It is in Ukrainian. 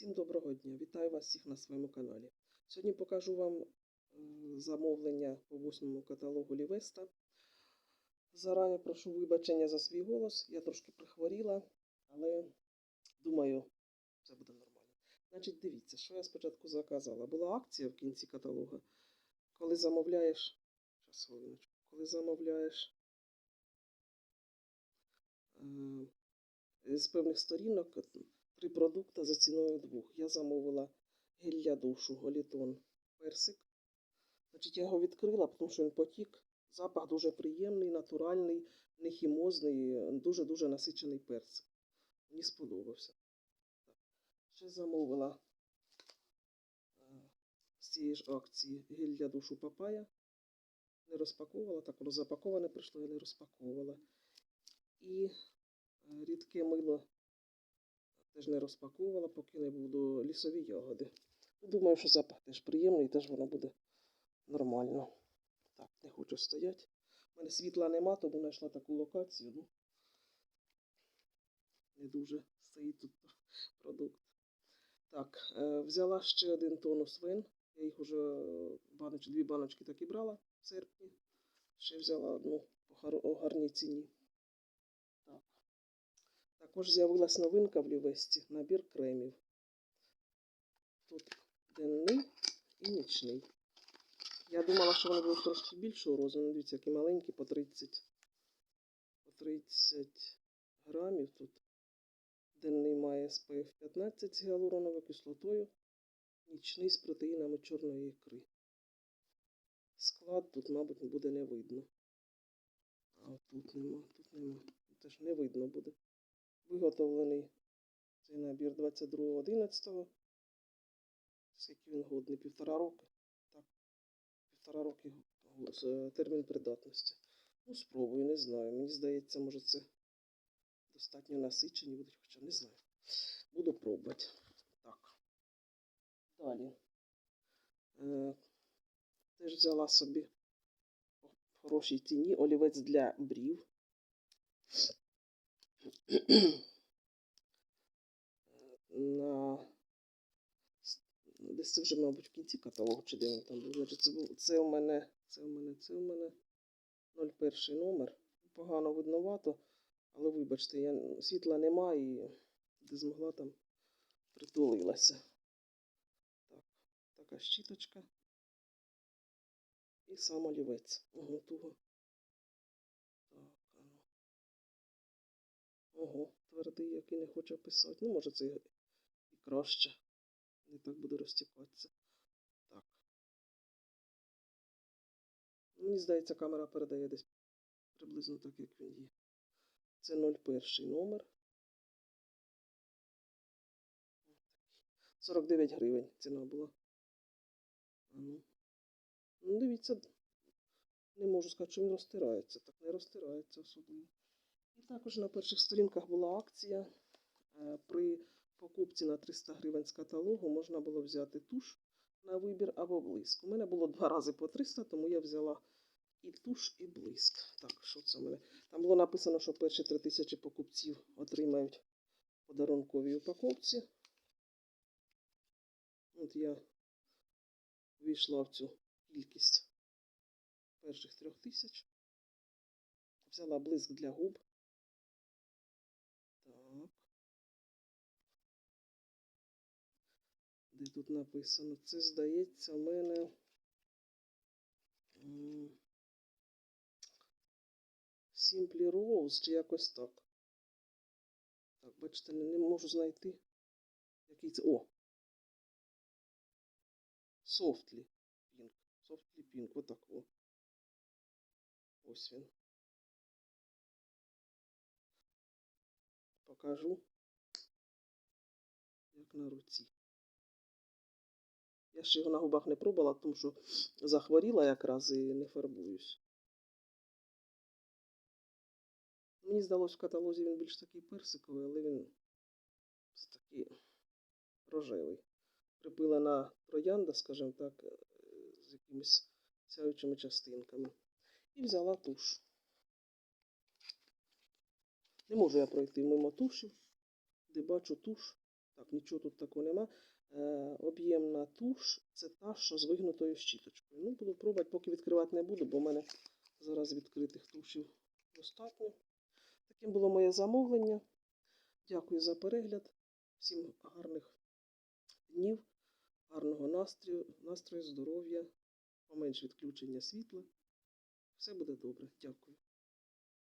Всім доброго дня! Вітаю вас всіх на своєму каналі. Сьогодні покажу вам е, замовлення по восьмому каталогу Лівеста. Зарані прошу вибачення за свій голос. Я трошки прихворіла, але думаю, все буде нормально. Значить, дивіться, що я спочатку заказала. Була акція в кінці каталога. Коли замовляєш. Коли замовляєш е, з певних сторінок три продукти за ціною двох. Я замовила гель для душу, голітон, персик. Значить, я його відкрила, тому що він потік. Запах дуже приємний, натуральний, не хімозний, дуже-дуже насичений персик. Мені сподобався. Ще замовила е, з цієї ж акції гель для душу папая. Не розпаковувала, так воно запаковане прийшло, я не розпаковувала. І е, рідке мило теж не розпаковувала, поки не буду лісові ягоди. Думаю, що запах теж приємний, теж воно буде нормально. Так, не хочу стояти. У мене світла нема, тому знайшла таку локацію. Ну, не дуже стоїть тут продукт. Так, е, взяла ще один тонус вин. Я їх уже баноч, дві баночки так і брала в серпні. Ще взяла одну по гар- гарній ціні. Так. Також з'явилась новинка в Лівесті, набір кремів. Тут денний і нічний. Я думала, що вони будуть трошки більшого розміру. Дивіться, які маленькі, по 30, по 30 грамів тут. Денний має SPF 15 з гіалуроновою кислотою, нічний з протеїнами чорної ікри. Склад тут, мабуть, буде не видно. А тут нема, тут нема. Теж не видно буде. Виготовлений цей набір 22.11. Скільки він годний? Півтора роки. Так. Півтора роки е, термін придатності. Ну, спробую, не знаю. Мені здається, може це достатньо насичені будуть, хоча не знаю. Буду пробувати. Так. Далі. Е, теж взяла собі в хорошій ціні олівець для брів. На десь це вже, мабуть, в кінці каталогу, чи де він там був. Значить, це, це у мене, це у мене, це у мене 01 номер. Погано видновато, але вибачте, я, світла нема і де змогла там притулилася. Так, така щіточка. І сам олівець. Туго. Ого, твердий, який не хоче писати. Ну, може, це і краще. Не так буде розтікатися. Так. Мені здається, камера передає десь приблизно так, як він є. Це 01 номер. 49 гривень ціна була. Ну, ну дивіться, не можу сказати, що він розтирається. Так не розтирається особливо. Також на перших сторінках була акція. Е, При покупці на 300 гривень з каталогу можна було взяти туш на вибір або блиск. У мене було два рази по 300, тому я взяла і туш, і блиск. Так, що це в мене? Там було написано, що перші 3000 покупців отримають подарункові упаковці. От я війшла в цю кількість перших трьох тисяч. Взяла блиск для губ. Де тут написано? Це, здається, в мене. Simply Rose чи якось так. Так, бачите, не можу знайти. Який це. О! Softly Pink. Softly Pink. Отак о. Ось він. Покажу, як на руці. Я ще його на губах не пробувала, тому що захворіла якраз і не фарбуюсь. Мені здалося, в каталозі він більш такий персиковий, але він такий рожевий. Припилена троянда, скажімо так, е, з якимись сяючими частинками. І взяла туш. Не можу я пройти мимо тушів, де бачу туш Так, нічого тут такого нема. Е, об'ємна туш це та, що з вигнутою щіточкою. Ну, буду пробувати, поки відкривати не буду, бо в мене зараз відкритих тушів достатньо. Таким було моє замовлення. Дякую за перегляд. Всім гарних днів, гарного настрою, настрою, здоров'я, поменш відключення світла. Все буде добре. Дякую.